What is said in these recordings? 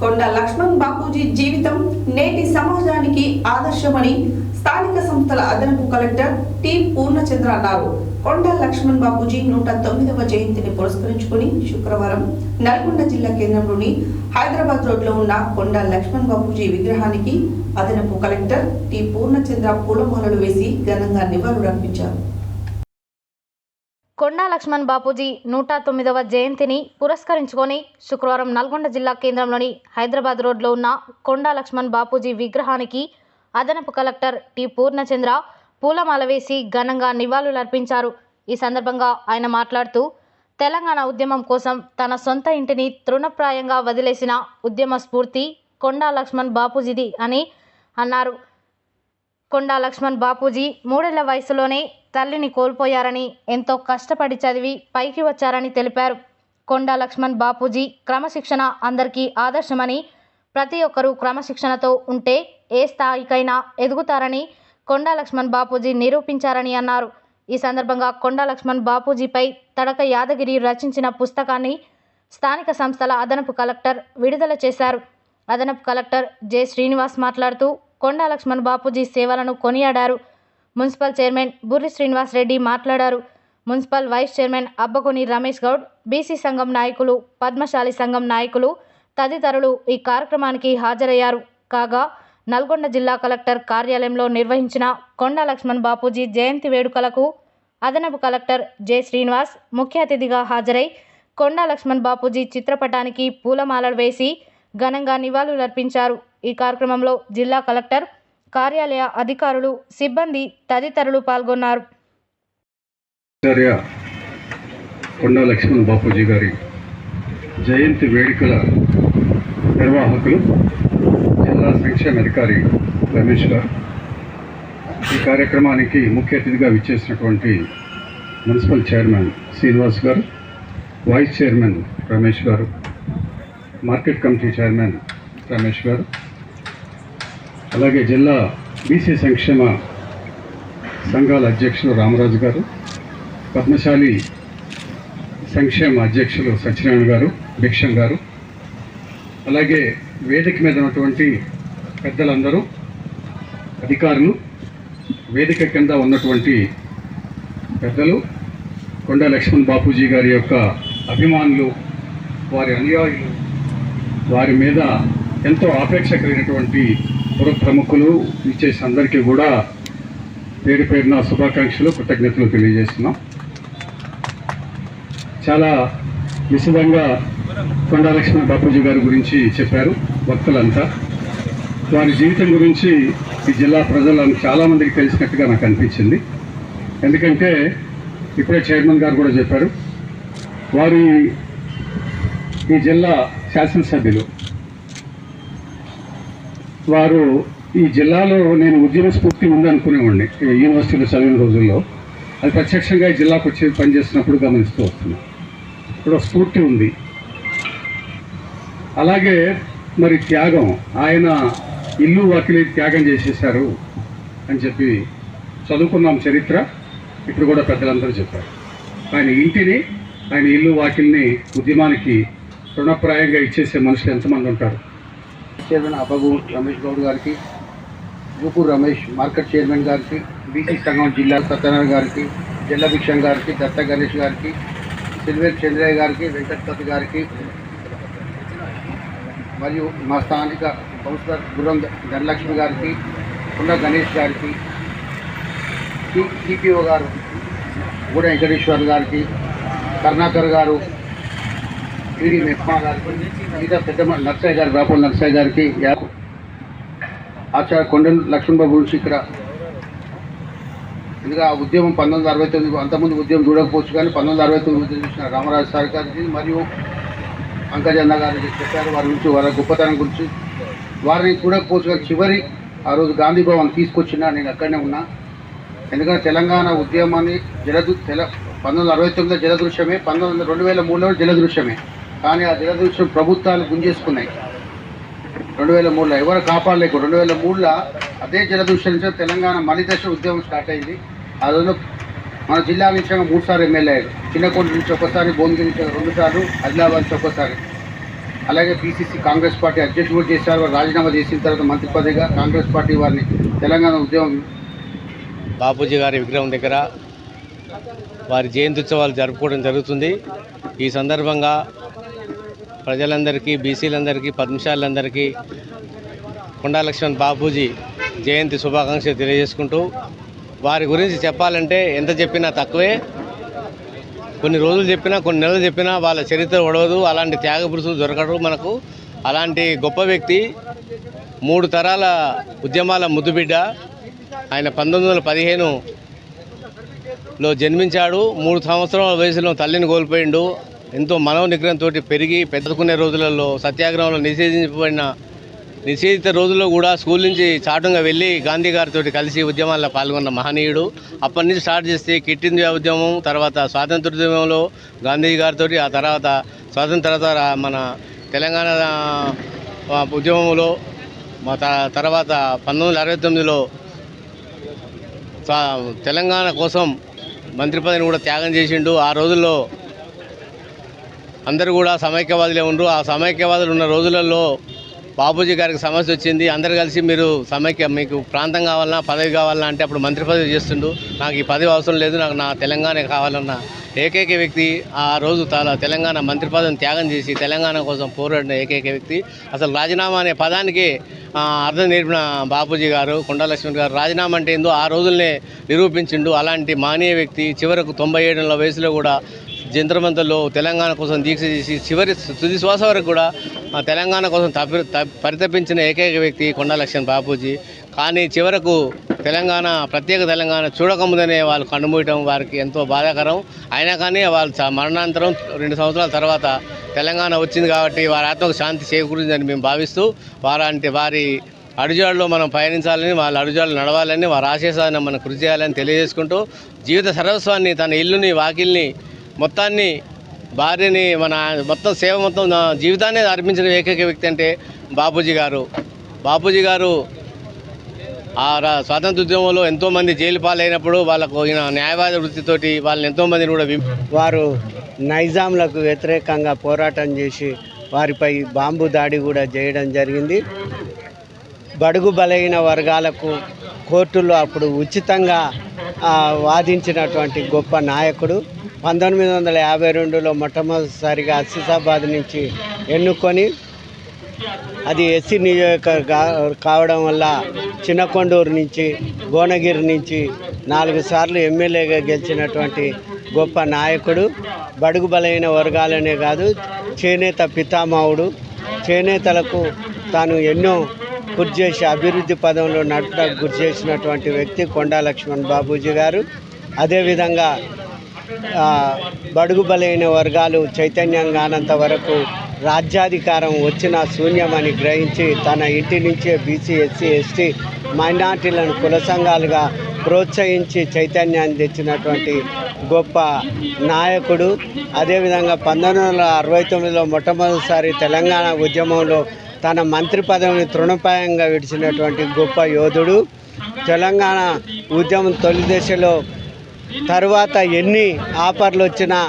కొండ లక్ష్మణ్ బాపూజీ జీవితం నేటి సమాజానికి ఆదర్శమని స్థానిక సంస్థల అదనపు కలెక్టర్ టి పూర్ణచంద్ర అన్నారు. కొండ లక్ష్మణ్ బాపూజీ నూట తొమ్మిదవ జయంతిని పురస్కరించుకుని శుక్రవారం నల్గొండ జిల్లా కేంద్రంలోని హైదరాబాద్ రోడ్లో ఉన్న కొండ లక్ష్మణ్ బాపూజీ విగ్రహానికి అదనపు కలెక్టర్ టి పూర్ణచంద్ర పూలమాలలు వేసి ఘనంగా నివాళులర్పించారు. కొండా లక్ష్మణ్ బాపూజీ నూట తొమ్మిదవ జయంతిని పురస్కరించుకొని శుక్రవారం నల్గొండ జిల్లా కేంద్రంలోని హైదరాబాద్ రోడ్లో ఉన్న కొండా లక్ష్మణ్ బాపూజీ విగ్రహానికి అదనపు కలెక్టర్ టి పూర్ణచంద్ర పూలమాల వేసి ఘనంగా నివాళులర్పించారు ఈ సందర్భంగా ఆయన మాట్లాడుతూ తెలంగాణ ఉద్యమం కోసం తన సొంత ఇంటిని తృణప్రాయంగా వదిలేసిన ఉద్యమ స్ఫూర్తి కొండా లక్ష్మణ్ బాపూజీది అని అన్నారు. కొండా లక్ష్మణ్ బాపూజీ మూడేళ్ళ వయసులోనే తల్లిని కోల్పోయారని ఎంతో కష్టపడి చదివి పైకి వచ్చారని తెలిపారు. కొండా లక్ష్మణ్ బాపూజీ క్రమశిక్షణ అందరికీ ఆదర్శమని ప్రతి ఒక్కరూ క్రమశిక్షణతో ఉంటే ఏ స్థాయికైనా ఎదుగుతారని కొండా లక్ష్మణ్ బాపూజీ నిరూపించారని అన్నారు. ఈ సందర్భంగా కొండా లక్ష్మణ్ బాపూజీపై తడక యాదగిరి రచించిన పుస్తకాన్ని స్థానిక సంస్థల అదనపు కలెక్టర్ విడుదల చేశారు. అదనపు కలెక్టర్ జె శ్రీనివాస్ మాట్లాడుతూ కొండా లక్ష్మణ్ బాపూజీ సేవలను కొనియాడారు. మున్సిపల్ చైర్మన్ బుర్రి శ్రీనివాస్ రెడ్డి మాట్లాడారు. Municipal vice chairman Abbakuni Ramesh Goud BC సంఘం నాయకులు పద్మశాలి సంఘం నాయకులు తదితరులు ఈ కార్యక్రమానికి హాజరయ్యారు. కాగా నల్గొండ జిల్లా కలెక్టర్ కార్యాలయంలో నిర్వహించిన కొండా లక్ష్మణ్ బాపూజీ జయంతి వేడుకలకు అదనపు కలెక్టర్ జె శ్రీనివాస్ ముఖ్య అతిథిగా హాజరై కొండా లక్ష్మణ్ బాపూజీ చిత్రపటానికి పూలమాలలు వేసి ఘనంగా నివాళులర్పించారు. ఈ కార్యక్రమంలో జిల్లా కలెక్టర్ కార్యాలయ అధికారులు సిబ్బంది తదితరులు పాల్గొన్నారు. కొండా లక్ష్మణ్ బాపూజీ గారి జయంతి వేడుకల నిర్వాహకులు జిల్లా సంక్షేమ అధికారి రమేష్ గారు. ఈ కార్యక్రమానికి ముఖ్య అతిథిగా విచ్చేసినటువంటి మున్సిపల్ చైర్మన్ శ్రీనివాస్ గారు వైస్ చైర్మన్ రమేష్ గారు మార్కెట్ కమిటీ చైర్మన్ రమేష్ గారు అలాగే జిల్లా బీసీ సంక్షేమ సంఘాల అధ్యక్షులు రామరాజు గారు పద్మశాలి సంక్షేమ అధ్యక్షులు సత్యనారాయణ గారు భిక్షం గారు అలాగే వేదిక మీద ఉన్నటువంటి పెద్దలందరూ అధికారులు వేదిక కింద ఉన్నటువంటి పెద్దలు కొండ లక్ష్మణ్ బాపూజీ గారి యొక్క అభిమానులు వారి అనుయాయులు వారి మీద ఎంతో ఆపేక్ష కలిగినటువంటి పుర ప్రముఖులు ఇచ్చేసి అందరికీ కూడా పేరు పేరున శుభాకాంక్షలు కృతజ్ఞతలు తెలియజేస్తున్నాం. చాలా విశదంగా కొండాలక్ష్మణ బాపూజీ గారి గురించి చెప్పారు వక్తలంతా వారి జీవితం గురించి ఈ జిల్లా ప్రజలను చాలామందికి తెలిసినట్టుగా నాకు అనిపించింది. ఎందుకంటే ఇప్పుడే చైర్మన్ గారు కూడా చెప్పారు వారి ఈ జిల్లా శాసనసభ్యులు. వారు ఈ జిల్లాలో నేను ఉద్యమ స్ఫూర్తి ఉందనుకునేవాడిని ఈ యూనివర్సిటీలో చదివిన రోజుల్లో. అది ప్రత్యక్షంగా ఈ జిల్లాకు వచ్చి పనిచేసినప్పుడు గమనిస్తూ వస్తున్నాను. ఇప్పుడు స్ఫూర్తి ఉంది. అలాగే మరి త్యాగం ఆయన ఇల్లు వాకిలి త్యాగం చేసేశారు అని చెప్పి చదువుకున్నాం చరిత్ర ఇప్పుడు కూడా పెద్దలందరూ చెప్పారు. ఆయన ఇంటిని ఆయన ఇల్లు వాకిల్ని ఉద్యమానికి రుణప్రాయంగా ఇచ్చేసే మనుషులు ఎంతమంది ఉంటారు? చైర్మన్ అబ్బగు రమేష్ గౌడ్ గారికి జూపూర్ రమేష్ మార్కెట్ చైర్మన్ గారికి బీసీ సంఘం జిల్లా సత్యనారాయణ గారికి జిల్లా భిక్షం గారికి దత్త గణేష్ గారికి సిల్వేర్ చంద్రయ్య గారికి వెంకటపతి గారికి మరియు మా స్థానిక కౌన్సిలర్ గురం ధనలక్ష్మి గారికి కొండ గణేష్ గారికి సిపిఓ గారు గూడ వెంకటేశ్వర్ గారికి కరుణాకర్ గారు టీడీ మెప్మా గారికి మిగతా పెద్ద నర్సయ్య గారు రాపూల్ నర్సయ్య గారికి ఆచార్య కొండ లక్ష్మణ్ బాబు గురించి ఇక్కడ ఎందుకంటే ఆ ఉద్యమం పంతొమ్మిది వందల అరవై తొమ్మిది అంతకుముందు ఉద్యమం చూడకపోవచ్చు కానీ పంతొమ్మిది వందల అరవై తొమ్మిది చూసిన రామరాజు సార్ గారికి మరియు పంకజన్న గారు చెప్పారు. వారి గురించి వారి గొప్పతనం గురించి. వారిని చూడకపోవచ్చు కానీ చివరి ఆ రోజు గాంధీ భవన్ తీసుకొచ్చిన నేను అక్కడనే ఉన్నా. ఎందుకంటే తెలంగాణ ఉద్యమాన్ని జలదు తెల పంతొమ్మిది వందల అరవై తొమ్మిదిలో జలదృశ్యమే పంతొమ్మిది వందల రెండు వేల మూడులో జలదృశ్యమే. కానీ ఆ జలదృశ్యం ప్రభుత్వాలు గుంజేసుకున్నాయి. రెండు వేల మూడులో ఎవరు కాపాడలేకు రెండు వేల మూడులో అదే జలదృశ్యం నుంచి తెలంగాణ మలిదశ ఉద్యమం స్టార్ట్ అయింది. ఆ రోజు మన జిల్లా నుంచి మూడుసార్లు ఎమ్మెల్యే అయ్యారు. చిన్నకోట నుంచి ఒకసారి భువనగిరి నుంచి రెండు సార్లు ఆదిలాబాద్ నుంచి ఒకసారి. అలాగే పిసిసి కాంగ్రెస్ పార్టీ అధ్యక్షుడు చేశారు. వారు రాజీనామా చేసిన తర్వాత మంత్రి పదవిగా కాంగ్రెస్ పార్టీ వారిని తెలంగాణ ఉద్యమం బాపూజీ గారి విగ్రహం దగ్గర వారి జయంతి ఉత్సవాలు జరుపుకోవడం జరుగుతుంది. ఈ సందర్భంగా ప్రజలందరికీ బీసీలందరికీ పద్మశాలందరికీ కొండా లక్ష్మణ్ బాపూజీ జయంతి శుభాకాంక్షలు తెలియజేసుకుంటూ వారి గురించి చెప్పాలంటే ఎంత చెప్పినా తక్కువే. కొన్ని రోజులు చెప్పినా కొన్ని నెలలు చెప్పినా వాళ్ళ చరిత్ర ఒడవదు అలాంటి త్యాగ పురుషులు దొరకడు మనకు. అలాంటి గొప్ప వ్యక్తి మూడు తరాల ఉద్యమాల ముద్దుబిడ్డ ఆయన పంతొమ్మిది వందల పదిహేనులో జన్మించాడు మూడు సంవత్సరాల వయసులో తల్లిని కోల్పోయిండు ఎంతో మనోనిగ్రహంతో పెరిగి పెద్దకునే రోజులలో సత్యాగ్రహంలో నిషేధించబడిన నిషేధిత రోజుల్లో కూడా స్కూల్ నుంచి చాటుగా వెళ్ళి గాంధీ గారితో కలిసి ఉద్యమాల్లో పాల్గొన్న మహనీయుడు. అప్పటి నుంచి స్టార్ట్ చేస్తే కిట్ ఇండియా ఉద్యమం తర్వాత స్వాతంత్రోద్యమంలో గాంధీ గారితో ఆ తర్వాత స్వాతంత్ర తర్వాత మన తెలంగాణ ఉద్యమంలో మా త- తర్వాత పంతొమ్మిది వందల అరవై తొమ్మిదిలో తెలంగాణ కోసం మంత్రి పదవిని కూడా త్యాగం చేసిండు. ఆ రోజుల్లో అందరూ కూడా సమైక్యవాదులే ఉండరు. ఆ సమైక్యవాదులు ఉన్న రోజులలో బాపూజీ గారికి సమస్య వచ్చింది. అందరు కలిసి మీరు సమైక్య మీకు ప్రాంతం కావాలన్నా పదవి కావాలన్నా అంటే అప్పుడు మంత్రి పదవి చేస్తుండు నాకు ఈ పదవి అవసరం లేదు. నాకు నా తెలంగాణ కావాలన్న ఏకైక వ్యక్తి ఆ రోజు తల తెలంగాణ మంత్రి పదవిని త్యాగం చేసి తెలంగాణ కోసం పోరాడిన ఏకైక వ్యక్తి. అసలు రాజీనామా అనే పదానికి అర్థం నేర్పిన బాపూజీ గారు కొండలక్ష్మి గారు రాజీనామా అంటే ఏందో ఆ రోజుల్నే నిరూపించిండు. అలాంటి మానీయ వ్యక్తి చివరకు తొంభై ఏడుల వయసులో కూడా జంత్రమంతలో తెలంగాణ కోసం దీక్ష చేసి చివరి తుది శ్వాస వరకు కూడా తెలంగాణ కోసం తపి పరితపించిన ఏకైక వ్యక్తి కొండా లక్ష్మణ్ బాపూజీ. కానీ చివరకు తెలంగాణ ప్రత్యేక తెలంగాణ చూడకముందనే వాళ్ళు కన్నుమూయటం వారికి ఎంతో బాధాకరం. అయినా కానీ వాళ్ళు మరణానంతరం మరణాంతరం రెండు సంవత్సరాల తర్వాత తెలంగాణ వచ్చింది కాబట్టి వారి ఆత్మకు శాంతి చేకూరిందని మేము భావిస్తూ వారంటే వారి అడుజాడులో మనం పయనించాలని వాళ్ళ అడుజాడులు నడవాలని వారి ఆశేషాన్ని మనం కృషి చేయాలని తెలియజేసుకుంటూ జీవిత సర్వస్వాన్ని తన ఇల్లుని వాకిల్ని మొత్తాన్ని భార్యని మన మొత్తం సేవ మొత్తం నా జీవితాన్ని అర్పించిన ఏకైక వ్యక్తి అంటే బాపూజీ గారు. బాపూజీ గారు ఆ రా- స్వాతంత్ర ఉద్యమంలో ఎంతోమంది జైలు పాలైనప్పుడు వాళ్ళకు ఈయన న్యాయవాద వృత్తితోటి వాళ్ళని ఎంతోమందిని కూడా వారు నైజాంలకు వ్యతిరేకంగా పోరాటం చేసి వారిపై బాంబు దాడి కూడా చేయడం జరిగింది. బడుగు బలైన వర్గాలకు కోర్టుల్లో అప్పుడు ఉచితంగా వాదించినటువంటి గొప్ప నాయకుడు. పంతొమ్మిది వందల యాభై రెండులో మొట్టమొదటిసారిగా అసిసాబాద్ నుంచి ఎన్నుకొని అది ఎస్సీ నియోజకవర్గ కావడం వల్ల చిన్నకొండూరు నుంచి భువనగిరి నుంచి నాలుగు సార్లు ఎమ్మెల్యేగా గెలిచినటువంటి గొప్ప నాయకుడు బడుగు బలైన వర్గాలనే కాదు చేనేత పితామహుడు. చేనేతలకు తాను ఎన్నో గురి చేసి అభివృద్ధి పదంలో నడపడానికి గురి చేసినటువంటి వ్యక్తి కొండా లక్ష్మణ్ బాబూజీ గారు. అదేవిధంగా బడుగు బలైన వర్గాలు చైతన్యం కానంత వరకు రాజ్యాధికారం వచ్చిన శూన్యమని గ్రహించి తన ఇంటి నుంచే బీసీ ఎస్సీ ఎస్టీ మైనార్టీలను కుల సంఘాలుగా ప్రోత్సహించి చైతన్యాన్ని తెచ్చినటువంటి గొప్ప నాయకుడు. అదేవిధంగా పంతొమ్మిది వందల అరవై తొమ్మిదిలో మొట్టమొదటిసారి తెలంగాణ ఉద్యమంలో తన మంత్రి పదవిని తృణప్రాయంగా విడిచినటువంటి గొప్ప యోధుడు. తెలంగాణ ఉద్యమం తొలి దశలో తర్వాత ఎన్ని ఆఫర్లు వచ్చినా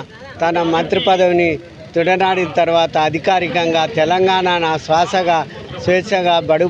తన మంత్రి పదవిని తుడనాడిన తర్వాత అధికారికంగా తెలంగాణ నా శ్వాసగా స్వేచ్ఛగా బడు